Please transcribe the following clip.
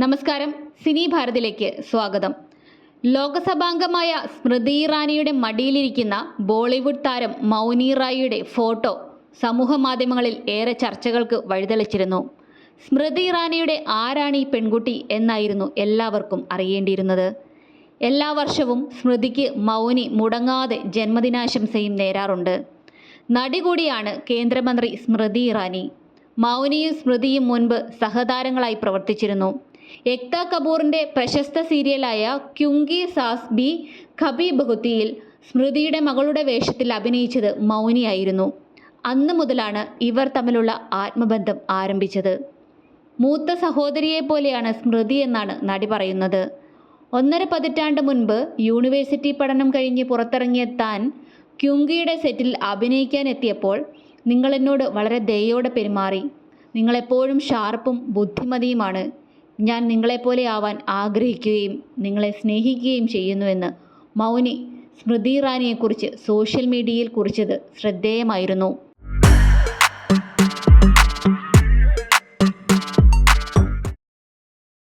നമസ്കാരം. സിനി ഭാരതിലേക്ക് സ്വാഗതം. ലോകസഭാംഗമായ സ്മൃതി ഇറാനിയുടെ മടിയിലിരിക്കുന്ന ബോളിവുഡ് താരം മൗനി റായിയുടെ ഫോട്ടോ സമൂഹ മാധ്യമങ്ങളിൽ ഏറെ ചർച്ചകൾക്ക് വഴിതെളിച്ചിരുന്നു. സ്മൃതി ഇറാനിയുടെ ആരാണ് ഈ പെൺകുട്ടി എന്നായിരുന്നു എല്ലാവർക്കും അറിയേണ്ടിയിരുന്നത്. എല്ലാ വർഷവും സ്മൃതിക്ക് മൗനി മുടങ്ങാതെ ജന്മദിനാശംസയും നേരാറുണ്ട്. നടി കൂടിയാണ് കേന്ദ്രമന്ത്രി സ്മൃതി ഇറാനി. മൗനിയും സ്മൃതിയും മുൻപ് സഹതാരങ്ങളായി പ്രവർത്തിച്ചിരുന്നു. എക്ത കപൂറിന്റെ പ്രശസ്ത സീരിയലായ ക്യുങ്കി സാസ് ബി ഖബി ബഹുത്തിയിൽ സ്മൃതിയുടെ മകളുടെ വേഷത്തിൽ അഭിനയിച്ചത് മൗനിയായിരുന്നു. അന്ന് മുതലാണ് ഇവർ തമ്മിലുള്ള ആത്മബന്ധം ആരംഭിച്ചത്. മൂത്ത സഹോദരിയെ പോലെയാണ് സ്മൃതി എന്നാണ് നടി പറയുന്നത്. ഒന്നര പതിറ്റാണ്ട് മുൻപ് യൂണിവേഴ്സിറ്റി പഠനം കഴിഞ്ഞ് പുറത്തിറങ്ങിയ താൻ ക്യുങ്കിയുടെ സെറ്റിൽ അഭിനയിക്കാൻ എത്തിയപ്പോൾ നിങ്ങൾ എന്നോട് വളരെ ദയോടെ പെരുമാറി. നിങ്ങളെപ്പോഴും ഷാർപ്പും ബുദ്ധിമതിയുമാണ്. ഞാൻ നിങ്ങളെപ്പോലെ ആവാൻ ആഗ്രഹിക്കുകയും നിങ്ങളെ സ്നേഹിക്കുകയും ചെയ്യുന്നുവെന്ന് മൗനി സ്മൃതി ഇറാനിയെക്കുറിച്ച് സോഷ്യൽ മീഡിയയിൽ കുറിച്ചത് ശ്രദ്ധേയമായിരുന്നു.